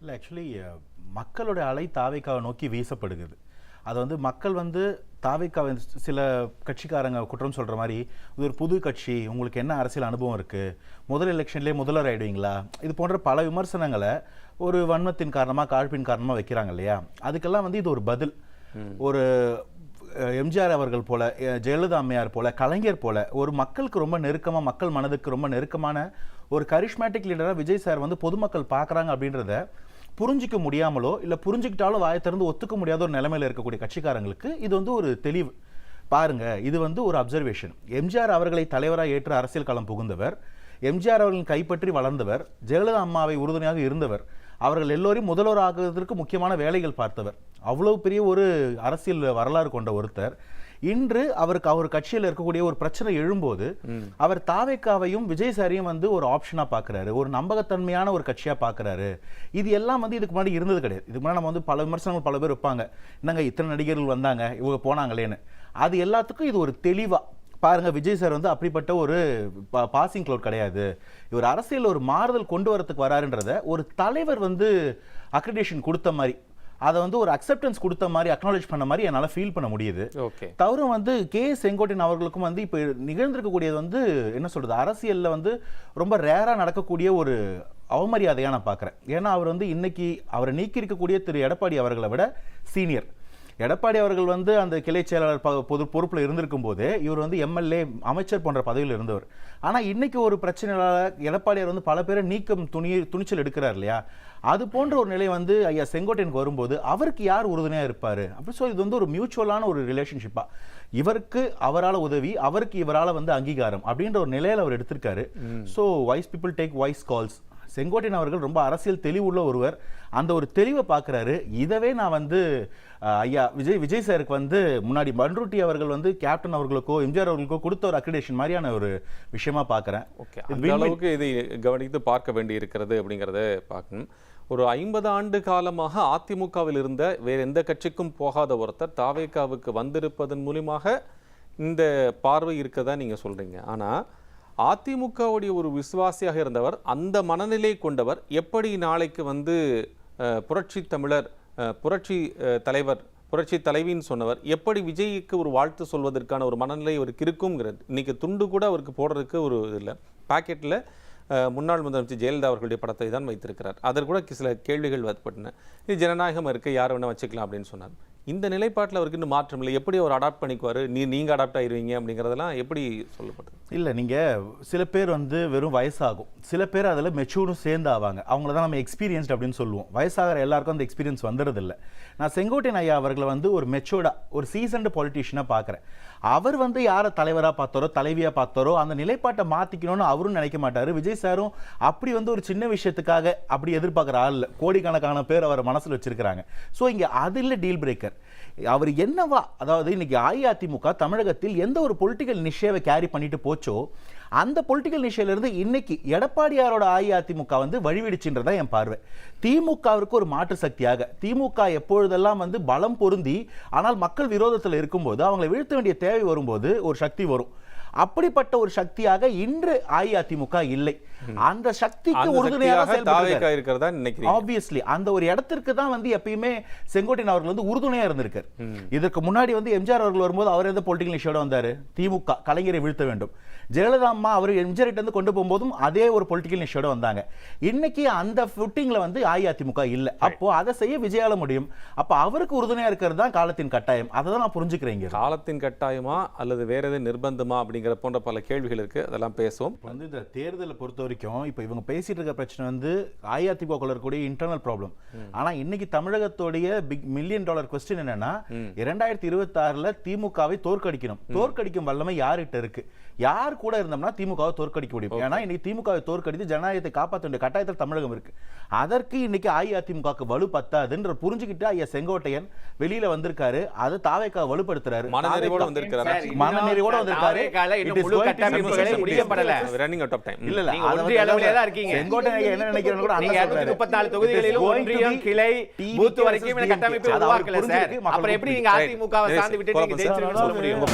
இல்லை ஆக்சுவலி மக்களோட அலை தாவைக்காவை நோக்கி வீசப்படுகிறது. அது வந்து மக்கள் வந்து தாவைக்காவை சில கட்சிக்காரங்க குற்றம் சொல்ற மாதிரி இது ஒரு புது கட்சி உங்களுக்கு என்ன அரசியல் அனுபவம் இருக்கு? முதல் எலெக்ஷன்லேயே முதல்வர் ஆயிடுவீங்களா? இது போன்ற பல விமர்சனங்களை ஒரு வன்மத்தின் காரணமா காழ்ப்பின் காரணமா வைக்கிறாங்க இல்லையா? அதுக்கெல்லாம் வந்து இது ஒரு பதில். ஒரு எம்ஜிஆர் அவர்கள் போல ஜெயலலிதா அம்மையார் போல கலைஞர் போல ஒரு மக்களுக்கு ரொம்ப நெருக்கமா மக்கள் மனதுக்கு ரொம்ப நெருக்கமான ஒரு கரிஷ்மேட்டிக் லீடராக விஜய் சார் வந்து பொதுமக்கள் பார்க்குறாங்க அப்படின்றத புரிஞ்சிக்க முடியாமலோ இல்லை புரிஞ்சுக்கிட்டாலும் வாயை திறந்து ஒத்துக்க முடியாத ஒரு நிலைமையில் இருக்கக்கூடிய கட்சிக்காரங்களுக்கு இது வந்து ஒரு தெளிவு. பாருங்க இது வந்து ஒரு அப்சர்வேஷன் எம்ஜிஆர் அவர்களை தலைவராக ஏற்று அரசியல் களம் புகுந்தவர். எம்ஜிஆர் அவர்களின் கைப்பற்றி வளர்ந்தவர். ஜெயலலிதா அம்மாவை உறுதுணையாக இருந்தவர். அவர்கள் எல்லோரையும் முதல்வர் ஆகுவதற்கு முக்கியமான வேலைகள் பார்த்தவர். அவ்வளவு பெரிய ஒரு அரசியல் வரலாறு கொண்ட ஒருத்தர். இன்று அவருக்கு அவர் கட்சியில் இருக்கக்கூடிய ஒரு பிரச்சனை எழும்போது அவர் தாவேக்காவையும் விஜய் சாரையும் வந்து ஒரு ஆப்ஷனா பார்க்கறாரு ஒரு நம்பகத்தன்மையான ஒரு கட்சியா பார்க்கறாரு இது எல்லாம் வந்து இதுக்கு முன்னாடி இருந்தது கிடையாது. இதுக்கு முன்னாடி நம்ம வந்து பல விமர்சனங்கள் பல பேர் வைப்பாங்க. என்னங்க இத்தனை நடிகர்கள் வந்தாங்க? இவங்க போனாங்களேன்னு. அது எல்லாத்துக்கும் இது ஒரு தெளிவா. பாருங்க விஜய் சார் வந்து அப்படிப்பட்ட ஒரு பாசிங் க்ளவுட் கிடையாது. இவர் அரசியல் ஒரு மாறுதல் கொண்டு வரதுக்கு வராருன்றத ஒரு தலைவர் வந்து அக்ரிடேஷன் கொடுத்த மாதிரி. அதை வந்து ஒரு அக்செப்டன்ஸ் கொடுத்த மாதிரி அக்னாலேஜ் பண்ண மாதிரி என்னால் ஃபீல் பண்ண முடியுது. ஓகே தவிர வந்து கே செங்கோட்டையன் அவர்களுக்கும் வந்து இப்போ நிகழ்ந்திருக்கக்கூடியது வந்து என்ன சொல்றது அரசியல்ல வந்து ரொம்ப ரேரா நடக்கக்கூடிய ஒரு அவமரியாதையா நான் பார்க்குறேன் ஏன்னா அவர் வந்து இன்னைக்கு அவரை நீக்கி இருக்கக்கூடிய திரு. எடப்பாடி அவர்களை விட சீனியர் எடப்பாடி அவர்கள் வந்து அந்த கிளை செயலாளர் பொது பொறுப்பில் இருந்திருக்கும் போதே இவர் வந்து எம்எல்ஏ அமைச்சர் போன்ற பதவியில் இருந்தவர். ஆனா இன்னைக்கு ஒரு பிரச்சனையால எடப்பாடியார் வந்து பல பேரை நீக்கம் துணி துணிச்சல் எடுக்கிறார் இல்லையா? அது போன்ற ஒரு நிலை வந்து ஐயா செங்கோட்டையனுக்கு வரும்போது அவருக்கு யார் உறுதுணையா இருப்பாரு? அப்படி சொல்லி இது வந்து ஒரு மியூச்சுவலான ஒரு ரிலேஷன்ஷிப்பா இவருக்கு அவரால உதவி அவருக்கு இவரால வந்து அங்கீகாரம் அப்படின்ற ஒரு நிலையில அவர் எடுத்திருக்காரு. So wise people take voice calls Sengottaiyan அவர்கள் ரொம்ப அரசியல் தெளிவுள்ள ஒருவர். அந்த ஒரு தெளிவை பார்க்குறாரு. இதவே நான் வந்து ஐயா விஜய் விஜய் சாருக்கு வந்து முன்னாடி பன்ருட்டி அவர்கள் வந்து கேப்டன் அவர்களுக்கோ எம்ஜிஆர் அவர்களுக்கோ கொடுத்த ஒரு அக்ரிடேஷன் மாதிரியான ஒரு விஷயமா பார்க்குறேன். ஓகே. அந்த அளவுக்கு இதை கவனித்து பார்க்க வேண்டி இருக்கிறது அப்படிங்கிறத பார்க்கணும். ஒரு ஐம்பது ஆண்டு காலமாக அதிமுகவில் இருந்த வேற எந்த கட்சிக்கும் போகாத ஒருத்தர் தாவேகாவுக்கு வந்திருப்பதன் மூலியமாக இந்த பார்வை இருக்கதா நீங்க சொல்றீங்க. ஆனா அதிமுகவுடைய ஒரு விசுவாசியாக இருந்தவர் அந்த மனநிலை கொண்டவர் எப்படி நாளைக்கு வந்து புரட்சி தமிழர் புரட்சி தலைவர் புரட்சி தலைவின்னு சொன்னவர் எப்படி விஜய்க்கு ஒரு வாழ்த்து சொல்வதற்கான ஒரு மனநிலை அவருக்கு இருக்குங்கிறது. இன்னைக்கு துண்டு கூட அவருக்கு போடுறதுக்கு ஒரு இது இல்லை. பாக்கெட்டில் முன்னாள் முதலமைச்சர் ஜெயலலிதா அவர்களுடைய படத்தை தான் வைத்திருக்கிறார். அதற்கு கூட சில கேள்விகள் வைப்பட்டன இது ஜனநாயகம் இருக்குது யார் வேணால் வச்சுக்கலாம் அப்படின்னு சொன்னார். இந்த நிலைப்பாட்டில் அவருக்கு இன்னும் மாற்றம் இல்லை. எப்படி அவர் அடாப்ட் பண்ணிக்குவார்? நீ நீங்கள் அடாப்ட் ஆயிடுவீங்க அப்படிங்கிறதெல்லாம் எப்படி சொல்லப்படுது இல்ல நீங்க சில பேர் வந்து வெறும் வயசாகும். சில பேர் அதில் மெச்சூரும் சேர்ந்து ஆவாங்க அவங்கள தான் நம்ம எக்ஸ்பீரியன்ஸ்ட் அப்படின்னு சொல்லுவோம். வயசாகிற எல்லாருக்கும் அந்த எக்ஸ்பீரியன்ஸ் வந்துடுறதில்ல. நான் செங்கோட்டையன் ஐயா அவர்களை வந்து ஒரு மெச்சூர்டா ஒரு சீசன்டு பாலிட்டிஷியனாக பார்க்குறேன். அவர் வந்து யாரை தலைவராக பார்த்தாரோ தலைவியாக பார்த்தாரோ அந்த நிலைப்பாட்டை மாற்றிக்கணும்னு அவரும் நினைக்க மாட்டார். விஜய் சாரும் அப்படி வந்து ஒரு சின்ன விஷயத்துக்காக அப்படி எதிர்பார்க்குற ஆள் கோடிக்கணக்கான பேர் அவர் மனசில் வச்சுருக்கிறாங்க. ஸோ இங்கே அது இல்லை டீல் பிரேக்கர் அவர் என்னவா அதாவது இன்னைக்கு அஇஅதிமுக தமிழகத்தில் எந்த ஒரு பொலிட்டிக்கல் நிஷேவை கேரி பண்ணிட்டு போச்சோ அந்த பொலிட்டிக்கல் நிஷையிலிருந்து இன்னைக்கு எடப்பாடியாரோட அஇஅதிமுக வந்து வழிவிடுச்சுன்றதா என் பார்வை. திமுகவிற்கு ஒரு மாற்று சக்தியாக திமுக எப்பொழுதெல்லாம் வந்து பலம் பொருந்தி ஆனால் மக்கள் விரோதத்தில் இருக்கும்போது அவங்களை வீழ்த்த வேண்டிய தேவை வரும்போது ஒரு சக்தி வரும். அப்படிப்பட்ட ஒரு சக்தியாக இன்று அஇஅதிமுக இல்லை. அந்த சக்திக்கு உறுதுணையாக இருக்கிறதா ஆப்வியஸ்லி அந்த ஒரு இடத்திற்கு தான் வந்து எப்பயுமே செங்கோட்டையன் அவர்கள் வந்து உறுதுணையா இருந்திருக்கார். இதற்கு முன்னாடி வந்து எம்ஜிஆர் அவர்கள் வரும்போது அவர் எந்த பொலிட்டிக்கல் இஷ்யோட வந்தாரு. திமுக கலைஞரை வீழ்த்த வேண்டும். ஜெயலலிதா அம்மா அவர் எம்ஜிஆர் கிட்ட இருந்து கொண்டு போகும்போதும் அதே ஒரு பொலிட்டிக்கல் இஷ்யோட வந்தாங்க. இன்னைக்கு அந்த ஃபுட்டிங்ல வந்து அஇஅதிமுக இல்ல. அப்போ அதை செய்ய விஜயால முடியும். அப்ப அவருக்கு உறுதுணையா இருக்கிறது தான் காலத்தின் கட்டாயம். அதை தான் நான் புரிஞ்சுக்கிறேன். காலத்தின் கட்டாயமா அல்லது வேற எதுவும் நிர்பந்தமா அப்படிங்கிற போன்ற பல கேள்விகள் இருக்கு. அதெல்லாம் பேசுவோம். இப்ப வந்து இந்த தேர்தலை பொறுத்த வரைக்கும் இப்போ இவங்க பேசிட்டு இருக்க பிரச்சனை வந்து அஇஅதிமுக இருக்கக்கூடிய இன்டர்னல் ப்ராப்ளம் ஆனா இன்னைக்கு தமிழகத்தோடைய பிக் மில்லியன் டாலர் கொஸ்டின் என்னன்னா இரண்டாயிரத்தி இருபத்தி ஆறுல திமுகவை தோற்கடிக்கணும். தோற்கடிக்கும் வல்லமை யார்கிட்ட இருக்கு? யார் கூட இருந்தோம்னா திமுகவை தோற்கடிக்க முடியும். ஏன்னா இன்னைக்கு திமுகவை தோற்கடித்து ஜனநாயகத்தை காப்பாற்ற வேண்டிய கட்டாயத்தில் தமிழகம் இருக்கு. அதற்கு இன்னைக்கு அஇஅதிமுகவுக்கு வலு பத்தாதுன்ற புரிஞ்சுக்கிட்டு ஐயா செங்கோட்டையன் வெளியில வந்திருக்காரு. அதை தாவேக்கா வலுப்படுத்துறாரு. மனநிறைவோட? சார், மனநிறைவோட வந்திருக்காரு. தாவேக்கால இன்னும் It is முழு going to கட்டமைப்புகளே succeed. முடிக்கப்படல. ரன்னிங் அவுட் ஆஃப் டைம் இல்ல இல்ல நீங்க அதை ஒன்றிய வந்து அளவிலே தான் இருக்கீங்க. செங்கோட்டையன் ஐயா என்ன நினைக்கிறான்னு கூட நீங்க அண்ணன் சொல்றாரு. 234 It is தொகுதிகளிலும் going to ஒன்றியம், கிளை, பூத் வரைக்கும் கட்டமைப்பை உருவாக்கல சார். அப்புறம் எப்படி நீங்க. அதிமுகவை. சார்ந்து விட்டு நீங்க சொல்ல. முடியும்